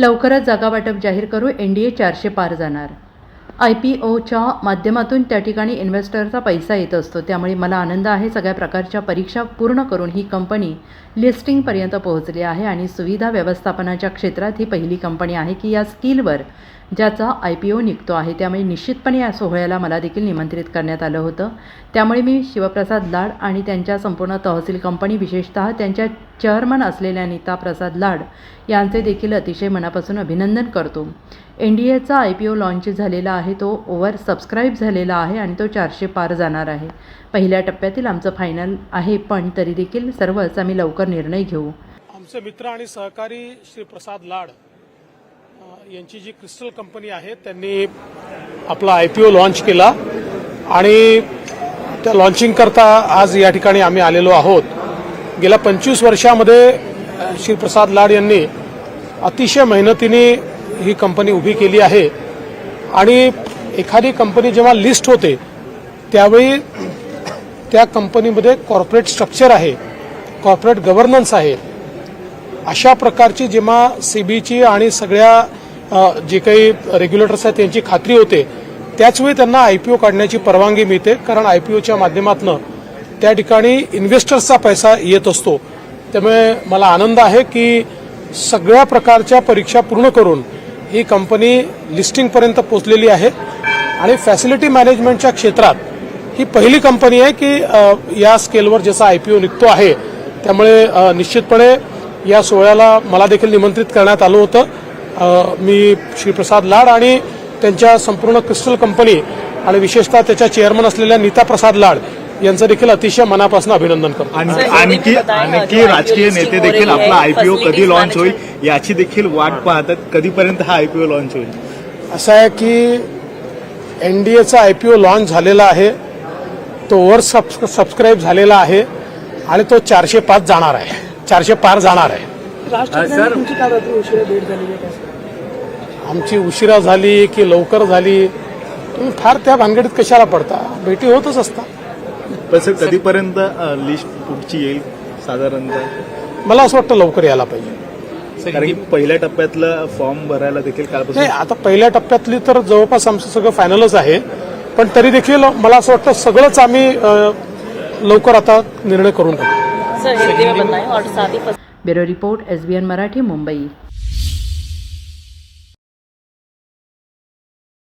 लवकरच जागावाटप जाहीर करू एन डी ए चारशे पार जाणार. आय पी ओच्या माध्यमातून त्या ठिकाणी इन्व्हेस्टरचा पैसा येत असतो. त्यामुळे मला आनंद आहे. सगळ्या प्रकारच्या परीक्षा पूर्ण करून ही कंपनी लिस्टिंगपर्यंत पोहोचली आहे आणि सुविधा व्यवस्थापनाच्या क्षेत्रात ही पहिली कंपनी आहे की या स्किलवर ज्याचा आय पी ओ निघतो आहे. त्यामुळे निश्चितपणे या सोहळ्याला मला देखील निमंत्रित करण्यात आलं होतं. त्यामुळे मी शिवप्रसाद लाड आणि त्यांच्या संपूर्ण तहसील कंपनी विशेषतः त्यांच्या चेअरमन असलेल्या नीता प्रसाद लाड यांचे देखील अतिशय मनापासून अभिनंदन करतो. एन डी एचा आय पी ओ लॉन्च झालेला आहे. तो ओव्हर सबस्क्राईब झालेला आहे आणि तो चारशे पार जाणार आहे. पहिल्या टप्प्यातील आमचं फायनल आहे पण तरी देखील सर्वच आम्ही लवकर निर्णय घेऊ. आमचे मित्र आणि सहकारी श्री प्रसाद लाड यांची जी क्रिस्टल कंपनी आहे त्यांनी आपला आय पी ओ लॉन्च केला. आणि त्या लॉन्चिंग करता आज या ठिकाणी आम्ही आलेलो आहोत. गेल्या पंचवीस वर्षामध्ये श्री प्रसाद लाड यांनी अतिशय मेहनतीने ही कंपनी उभी केली आहे. आणि एखादी कंपनी जेव्हा लिस्ट होते त्यावेळी त्या कंपनीमध्ये कॉर्पोरेट स्ट्रक्चर आहे कॉर्पोरेट गव्हर्नन्स आहे. अशा प्रकारची जेव्हा सीबीची आणि सगळ्या जे काही रेग्युलेटर्स आहेत त्यांची खात्री होते त्याचवेळी त्यांना आयपीओ काढण्याची परवानगी मिळते कारण आयपीओच्या माध्यमातून त्या ठिकाणी इन्व्हेस्टर्सचा पैसा येत असतो. त्यामुळे मला आनंद आहे की सगळ्या प्रकारच्या परीक्षा पूर्ण करून ही कंपनी लिस्टिंगपर्यंत पोचलेली आहे. आणि फॅसिलिटी मॅनेजमेंटच्या क्षेत्रात ही पहिली कंपनी आहे की या स्केलवर जसा आयपीओ निघतो आहे त्यामुळे निश्चितपणे या सोहळ्याला मला देखील निमंत्रित करण्यात आलं होतं. अ, मी श्रीप्रसाद लाड आणि त्यांच्या संपूर्ण क्रिस्टल कंपनी आणि विशेषतः त्याच्या चेअरमन असलेल्या नीता प्रसाद लाड यांचं देखील अतिशय मनापासून अभिनंदन करतो. आणखी आणखी राजकीय नेते देखील आपला आयपीओ कधी लॉन्च होईल याची देखील वाट पाहतात. कधीपर्यंत हा आयपीओ लॉन्च होईल? असं आहे की एन डी एचा आय पी ओ लॉन्च झालेला आहे. तो ओव्हर सब सबस्क्राईब झालेला आहे आणि तो चारशे पाच जाणार आहे. चारशे पार जाणार आहे. सर आमची उशिरा झाली की लवकर झाली. तुम्ही फार त्या भानगडीत कशाला पडता? भेटी होतच असतात. पण सर कधीपर्यंत लिस्ट पुढची येईल साधारणतः? मला असं वाटतं लवकर यायला पाहिजे. कारण की पहिल्या टप्प्यातलं फॉर्म भरायला देखील कालपासून नाही आता पहिल्या टप्प्यातली तर जवळपास आमचं सगळं फायनलच आहे. पण तरी देखील मला असं वाटतं सगळंच आम्ही लवकर आता निर्णय करून टाकू. हिंदी में बताएं और साथ ही bureau report S B N Marathi Mumbai.